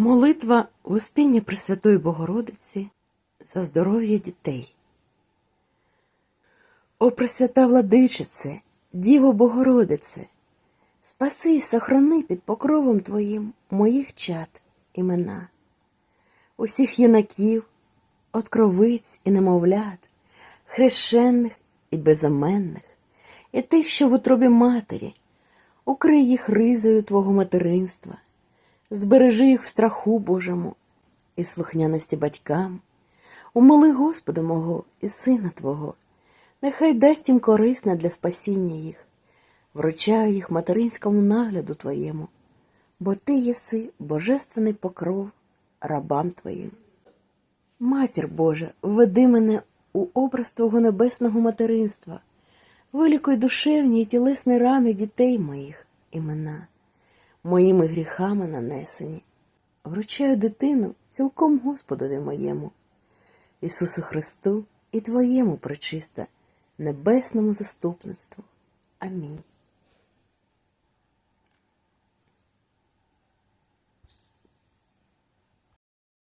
Молитва Успіння Пресвятої Богородиці за здоров'я дітей. О Пресвята Владичице, Діво Богородице, спаси і сохрани під покровом Твоїм моїх чад імена, усіх юнаків, откровиць і немовлят, хрещених і безіменних, і тих, що в утробі матері, укрий їх ризою Твого материнства, збережи їх в страху Божому і слухняності батькам, умоли Господа мого і Сина Твого, нехай дасть їм корисне для спасіння їх, вручаю їх материнському нагляду Твоєму, бо Ти єси божественний покров рабам Твоїм. Матір Божа, введи мене у образ Твого небесного материнства, вилікуй душевні і тілесні рани дітей моїх імена, моїми гріхами нанесені. Вручаю дитину цілком Господові моєму, Ісусу Христу і Твоєму причиста, небесному заступництву. Амінь.